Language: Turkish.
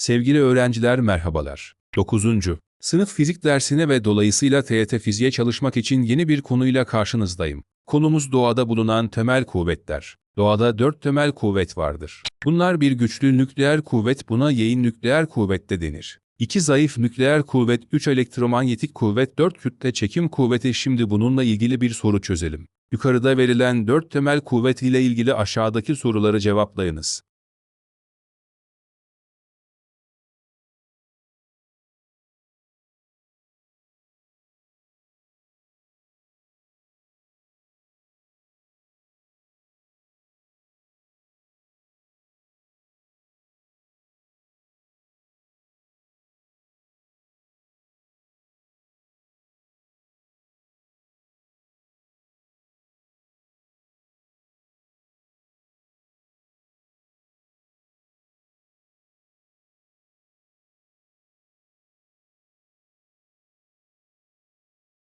Sevgili öğrenciler merhabalar. 9. Sınıf fizik dersine ve dolayısıyla TYT fiziğe çalışmak için yeni bir konuyla karşınızdayım. Konumuz doğada bulunan temel kuvvetler. Doğada dört temel kuvvet vardır. Bunlar bir güçlü nükleer kuvvet buna yayın nükleer kuvvet de denir. İki zayıf nükleer kuvvet, üç elektromanyetik kuvvet, dört kütle çekim kuvveti şimdi bununla ilgili bir soru çözelim. Yukarıda verilen dört temel kuvvet ile ilgili aşağıdaki soruları cevaplayınız.